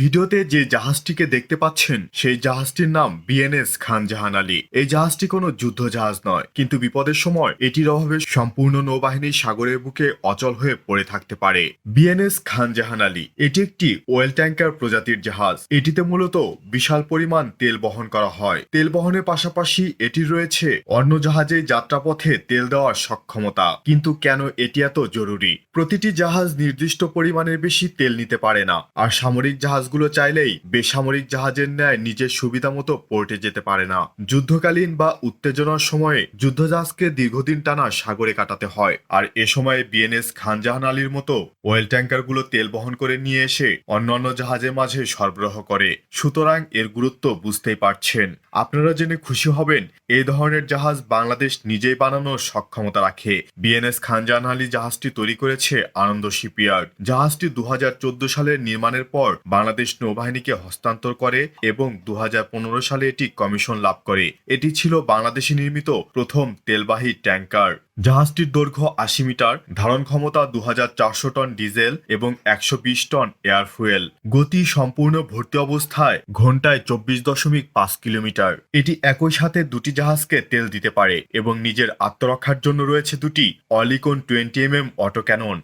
ভিডিওতে যে জাহাজটিকে দেখতে পাচ্ছেন, সেই জাহাজটির নাম বিএনএস খান জাহান আলী। এই জাহাজটি কোনো যুদ্ধ জাহাজ নয়, কিন্তু বিপদের সময় এটির অভাবে সম্পূর্ণ নৌবাহিনী সাগরের বুকে অচল হয়ে পড়ে থাকতে পারে। বিএনএস খান জাহান আলী, এটি একটি ওয়েল ট্যাঙ্কার প্রজাতির জাহাজ। এটিতে মূলত বিশাল পরিমাণ তেল বহন করা হয়। তেল বহনের পাশাপাশি এটির রয়েছে অন্য জাহাজে যাত্রাপথে তেল দেওয়ার সক্ষমতা। কিন্তু কেন এটি এত জরুরি? প্রতিটি জাহাজ নির্দিষ্ট পরিমাণের বেশি তেল নিতে পারে না, আর সামরিক জাহাজগুলো চাইলেই বেসামরিক জাহাজের ন্যায় নিজের সুবিধা মতো পোর্টে যেতে পারে না। যুদ্ধকালীন বা উত্তেজনার সময়ে যুদ্ধজাহাজকে দীর্ঘদিন টানা সাগরে কাটাতে হয়। আর এ সময়ে বিএনএস খানজাহান আলীর মতো ওয়েল ট্যাঙ্কারগুলো তেল বহন করে নিয়ে এসে অন্যান্য জাহাজের মাঝে সরবরাহ করে। সুতরাং এর গুরুত্ব বুঝতেই পারছেন। আপনারা জেনে খুশি হবেন এই ধরনের জাহাজ বাংলাদেশ নিজেই বানানোর সক্ষমতা রাখে। বিএনএস খানজাহান আলী জাহাজটি তৈরি করেছে আনন্দ শিপইয়ার্ড। জাহাজটি দু হাজার চোদ্দ সালের নির্মাণের পর বাংলাদেশ নৌবাহিনীকে হস্তান্তর করে এবং দু হাজার পনেরো সালে এটি কমিশন লাভ করে। এটি ছিল বাংলাদেশে নির্মিত প্রথম তেলবাহী ট্যাঙ্কার। জাহাজটির দৈর্ঘ্য আশি মিটার, ধারণ ক্ষমতা দুহাজার চারশো টন ডিজেল এবং একশো বিশ টন এয়ার ফুয়েল। গতি সম্পূর্ণ ভর্তি অবস্থায় ঘন্টায় চব্বিশ দশমিক পাঁচ কিলোমিটার। এটি একই সাথে দুটি জাহাজকে তেল দিতে পারে এবং নিজের আত্মরক্ষার জন্য রয়েছে দুটি Oerlikon twenty M M autocannon